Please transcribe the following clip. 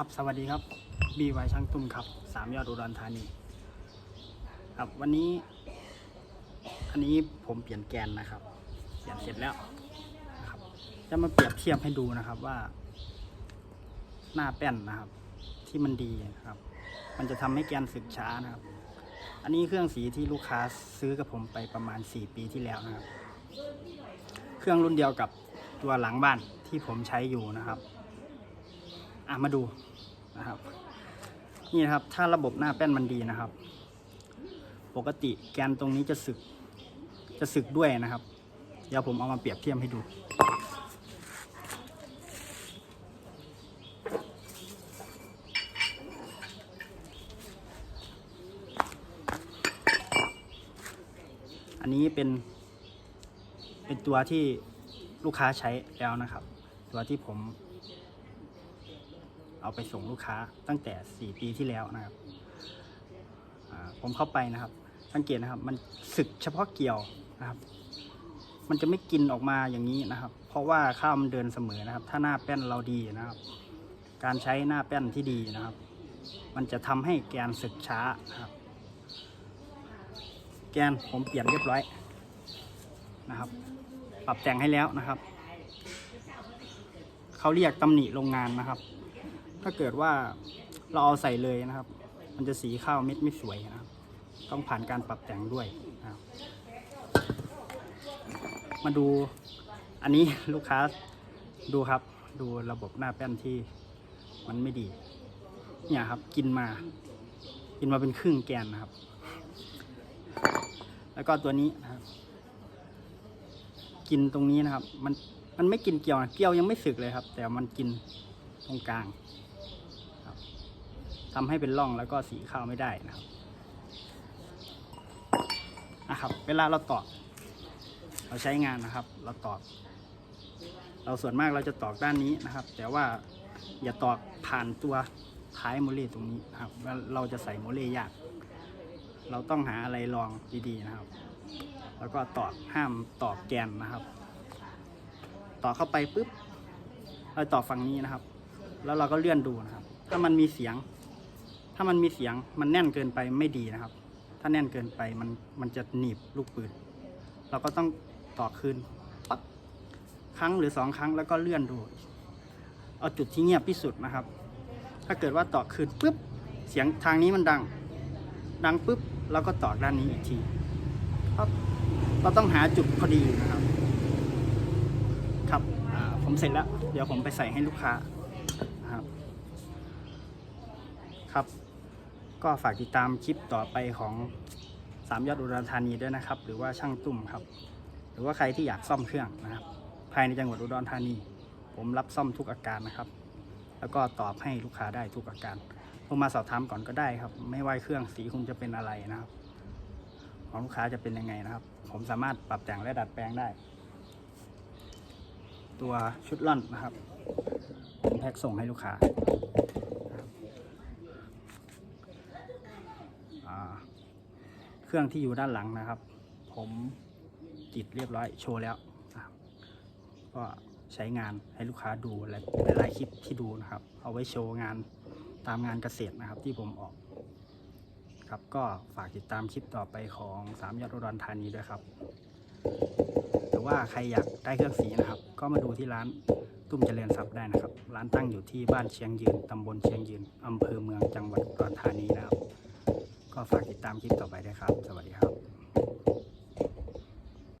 ครับสวัสดีครับบีไวช่างตุ้มครับสามยอดอุดรธานีครับวันนี้ อันนี้ผมเปลี่ยนแกนนะครับ เปลี่ยนเสร็จแล้วนะครับ จะมาเปรียบเทียบให้ดูนะครับว่า หน้าแป้นนะครับ ที่มันดีนะครับ มันจะทำให้แกนสึกช้านะครับ อันนี้เครื่องสีที่ลูกค้าซื้อกับผมไปประมาณ 4 ปีที่แล้วนะครับ เครื่องรุ่นเดียวกับตัวหลังบ้านที่ผมใช้อยู่นะครับ อะมาดูนะครับ นี่นะครับ ถ้าระบบหน้าแป้นมันดีนะครับ ปกติแกนตรงนี้จะสึก จะสึกด้วยนะครับ เดี๋ยวผมเอามาเปรียบเทียบให้ดูอันนี้เป็นเป็นตัวที่ลูกค้าใช้แล้วนะครับ ตัวที่ผม เอาไปส่งลูกค้าตั้งแต่ 4 ปีที่แล้วนะครับผมเข้าไปนะครับ สังเกตนะครับ มันสึกเฉพาะเกี่ยวนะครับ มันจะไม่กินออกมาอย่างนี้นะครับ เพราะว่าข้าวมันเดินเสมอนะครับ ถ้าหน้าแป้นเราดีนะครับ การใช้หน้าแป้นที่ดีนะครับ มันจะทำให้แกนสึกช้านะครับ แกนผมเปลี่ยนเรียบร้อยนะครับ ปรับแต่งให้แล้วนะครับ เขาเรียกตำหนิโรงงานนะครับ ถ้าเกิดว่าเราเอาใส่เลยนะครับ มันจะสีข้าวเม็ดไม่สวยนะครับ ต้องผ่านการปรับแต่งด้วยนะครับมาดูอันนี้ลูกค้าดูครับ ดูระบบหน้าแป้นที่มันไม่ดี เนี่ยครับ กินมา กินมาเป็นครึ่งแกนนะครับ แล้วก็ตัวนี้นะครับ กินตรงนี้นะครับ มันมันไม่กินเกลียวนะเกลียวยังไม่สึกเลยครับ แต่มันกินตรงกลาง ทำให้เป็นร่องแล้วก็สีข้าวไม่ได้นะครับนะครับ เวลาเราตอกเราใช้งานนะครับ เราตอกเราส่วนมากเราจะตอกด้านนี้นะครับ แต่ว่าอย่าตอกผ่านตัวท้ายโมเลตรงนี้นะครับ เราจะใส่โมเลยาก เราต้องหาอะไรรองดีๆนะครับ แล้วก็ตอกห้ามตอกแกนนะครับต่อเข้าไปปุ๊บเราต่อฝั่งนี้นะครับ แล้วเราก็เลื่อนดูนะครับ ถ้ามันมีเสียง ถ้ามันมีเสียงมันแน่นเกินไปไม่ดีนะครับ ถ้าแน่นเกินไปมันมันจะหนีบลูกปืน เราก็ต้องต่อคืนปั๊บครั้งหรือสองครั้งแล้วก็เลื่อนดู เอาจุดที่เงียบที่สุดนะครับ ถ้าเกิดว่าต่อคืนปุ๊บเสียงทางนี้มันดัง ดังปุ๊บเราก็ต่อด้านนี้อีกทีปั๊บเราต้องหาจุดพอดีนะครับ ครับผมเสร็จแล้ว เดี๋ยวผมไปใส่ให้ลูกค้านะครับครับ ก็ฝากติดตามคลิปต่อไปของสามยอดอุดรธานีด้วยนะครับ หรือว่าช่างตุ้มครับ หรือว่าใครที่อยากซ่อมเครื่องนะครับ ภายในจังหวัดอุดรธานี ผมรับซ่อมทุกอาการนะครับ แล้วก็ตอบให้ลูกค้าได้ทุกอาการโทรมาสอบถามก่อนก็ได้ครับ ไม่ว่าเครื่องสีคุณจะเป็นอะไรนะครับ ของลูกค้าจะเป็นยังไงนะครับ ผมสามารถปรับแต่งและดัดแปลงได้ ตัวชุดล่อนนะครับผมแพ็คส่งให้ลูกค้าอ่า เครื่องที่อยู่ด้านหลังนะครับ ผมติดเรียบร้อยโชว์แล้ว ก็ใช้งานให้ลูกค้าดูและหลายคลิปที่ดูนะครับ เอาไว้โชว์งานตามงานเกษตรนะครับ ที่ผมออก ครับก็ฝากติดตามคลิปต่อไปของสามยอดอุดรธานีด้วยครับหรือว่าใครอยากได้เครื่องสีนะครับ ก็มาดูที่ร้านตุ้มเจริญทรัพย์ได้นะครับ ร้านตั้งอยู่ที่บ้านเชียงยืนตำบลเชียงยืนอำเภอเมืองจังหวัดอุดรธานีนะครับ็ฝากติดตามคลิปต่อไปด้วยครับ สวัสดีครับ